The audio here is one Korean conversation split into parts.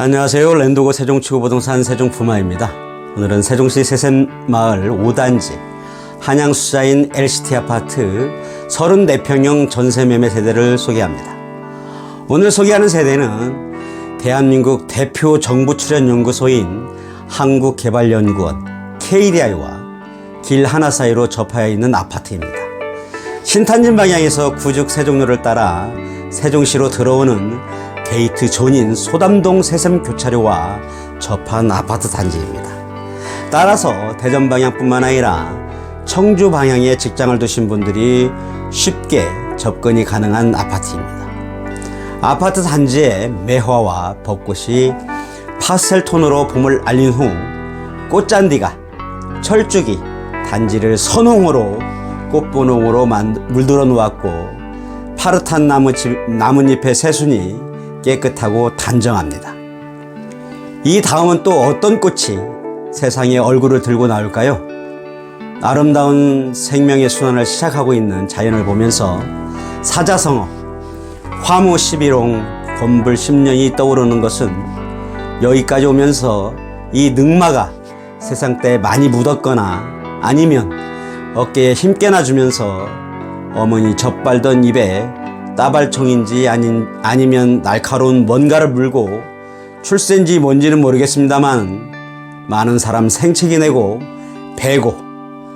안녕하세요. 랜도고 세종치구부동산 세종부마입니다. 오늘은 세종시 세샘마을 5단지 한양수자인 LCT 아파트 34평형 전세매매 세대를 소개합니다. 오늘 소개하는 세대는 대한민국 대표 정부 출연 연구소인 한국개발연구원 KDI와 길 하나 사이로 접하여 있는 아파트입니다. 신탄진 방향에서 구죽 세종로를 따라 세종시로 들어오는 게이트 존인 소담동 세샘 교차로와 접한 아파트 단지입니다. 따라서 대전 방향뿐만 아니라 청주 방향에 직장을 두신 분들이 쉽게 접근이 가능한 아파트입니다. 아파트 단지의 매화와 벚꽃이 파스텔 톤으로 봄을 알린 후 꽃잔디가 철쭉이 단지를 선홍으로 꽃분홍으로 만- 물들어 놓았고 파릇한 나무집, 나뭇잎의 새순이 깨끗하고 단정합니다. 이 다음은 또 어떤 꽃이 세상에 얼굴을 들고 나올까요? 아름다운 생명의 순환을 시작하고 있는 자연을 보면서 사자성어, 화무 11홍, 건불 10년이 떠오르는 것은 여기까지 오면서 이 늑마가 세상 때 많이 묻었거나 아니면 어깨에 힘께나 주면서 어머니 젖발던 입에 따발총인지 아닌, 아니면 날카로운 뭔가를 물고 출세인지 뭔지는 모르겠습니다만 많은 사람 생채기 내고 베고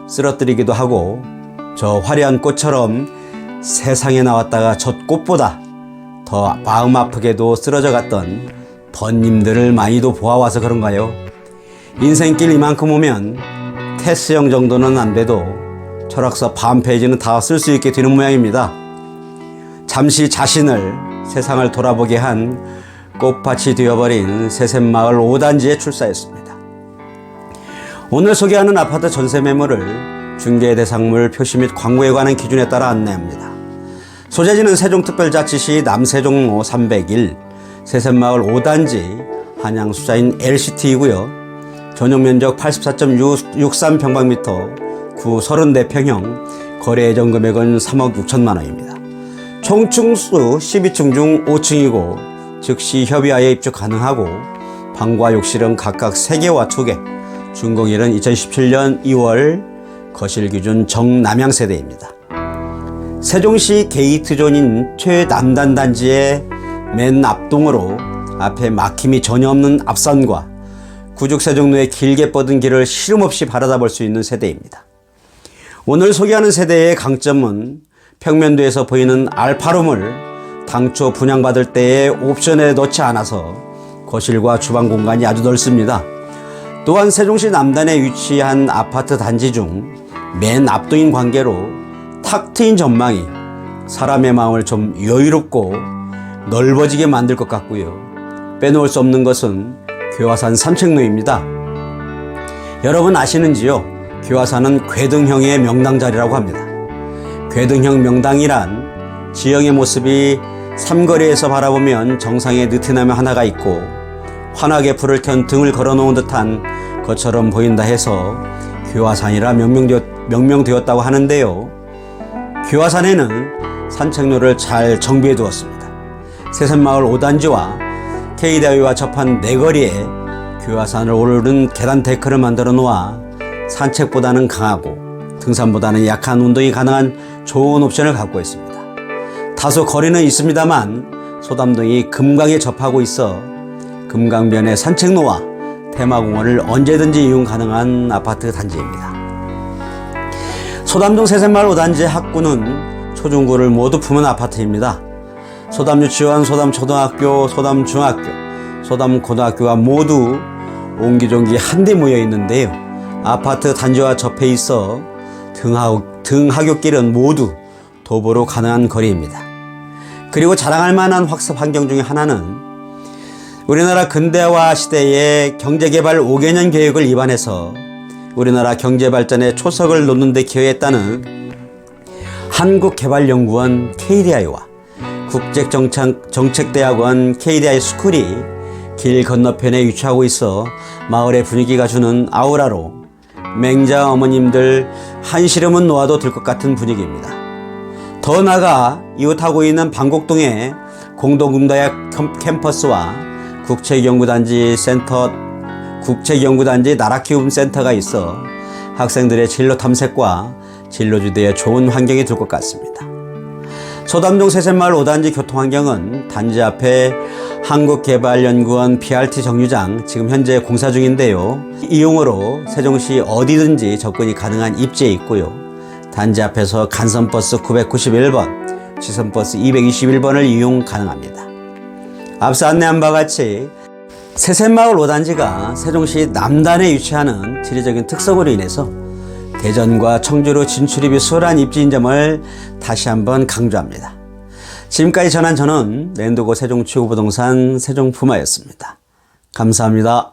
쓰러뜨리기도 하고 저 화려한 꽃처럼 세상에 나왔다가 젖 꽃보다 더 마음 아프게도 쓰러져 갔던 번님들을 많이도 보아와서 그런가요? 인생길 이만큼 오면 테스형 정도는 안 돼도 철학서 반 페이지는 다 쓸 수 있게 되는 모양입니다. 잠시 자신을 세상을 돌아보게 한 꽃밭이 되어버린 세샘마을 5단지에 출사했습니다. 오늘 소개하는 아파트 전세 매물을 중개 대상물 표시 및 광고에 관한 기준에 따라 안내합니다. 소재지는 세종특별자치시 남세종로 301 세샘마을 5단지 한양수자인 LCT이고요. 전용 면적 84.63평방미터, 구 34평형, 거래 예정 금액은 3억 6천만 원입니다. 총층수 12층 중 5층이고 즉시 협의하에 입주 가능하고 방과 욕실은 각각 3개와 2개, 준공일은 2017년 2월 거실 기준 정남향 세대입니다. 세종시 게이트존인 최남단 단지의 맨 앞동으로 앞에 막힘이 전혀 없는 앞산과 구죽 세종로의 길게 뻗은 길을 시름없이 바라다 볼 수 있는 세대입니다. 오늘 소개하는 세대의 강점은 평면도에서 보이는 알파룸을 당초 분양받을 때의 옵션에 넣지 않아서 거실과 주방 공간이 아주 넓습니다. 또한 세종시 남단에 위치한 아파트 단지 중 맨 앞동인 관계로 탁 트인 전망이 사람의 마음을 좀 여유롭고 넓어지게 만들 것 같고요. 빼놓을 수 없는 것은 교화산 산책로입니다. 여러분 아시는지요? 교화산은 괴등형의 명당 자리라고 합니다. 괴등형 명당이란 지형의 모습이 삼거리에서 바라보면 정상에 느티나무 하나가 있고 환하게 불을 켠 등을 걸어놓은 듯한 것처럼 보인다 해서 교화산이라 명명되었, 명명되었 다고 하는데요. 교화산에는 산책로를 잘 정비해 두었습니다. 세샘마을 5단지와 K대위와 접한 네거리에 교화산을 오르는 계단 데크를 만들어 놓아 산책보다는 강하고 등산보다는 약한 운동이 가능한 좋은 옵션을 갖고 있습니다. 다소 거리는 있습니다만 소담동이 금강에 접하고 있어 금강변의 산책로와 테마공원을 언제든지 이용 가능한 아파트 단지입니다. 소담동 세샘마을 5단지 학구는 초중고를 모두 품은 아파트입니다. 소담 유치원, 소담 초등학교, 소담 중학교, 소담 고등학교가 모두 옹기종기 한데 모여 있는데요. 아파트 단지와 접해 있어 등하, 등 하굣길은 모두 도보로 가능한 거리입니다. 그리고 자랑할 만한 학습 환경 중에 하나는 우리나라 근대화 시대의 경제개발 5개년 계획을 입안해서 우리나라 경제발전에 초석을 놓는 데 기여했다는 한국개발연구원 KDI와 국제정책대학원 KDI 스쿨이 길 건너편에 위치하고 있어 마을의 분위기가 주는 아우라로 맹자 어머님들 한시름은 놓아도 될 것 같은 분위기입니다. 더 나아가 이웃하고 있는 방곡동의 캠- 캠퍼스와 국책연구단지 센터, 국책연구단지 나라키움센터가 있어 학생들의 진로 탐색과 진로 주대에 좋은 환경이 될 것 같습니다. 소담동 세샘마을 5단지 교통환경은 단지 앞에 한국개발연구원 BRT 정류장 지금 현재 공사 중인데요. 이용으로 세종시 어디든지 접근이 가능한 입지에 있고요. 단지 앞에서 간선버스 991번, 지선버스 221번을 이용 가능합니다. 앞서 안내한 바와 같이 세샘마을 5단지가 세종시 남단에 위치하는 지리적인 특성으로 인해서 대전과 청주로 진출입이 수월한 입지인 점을 다시 한번 강조합니다. 지금까지 전한 저는 랜드고 세종치구부동산 세종푸마였습니다. 감사합니다.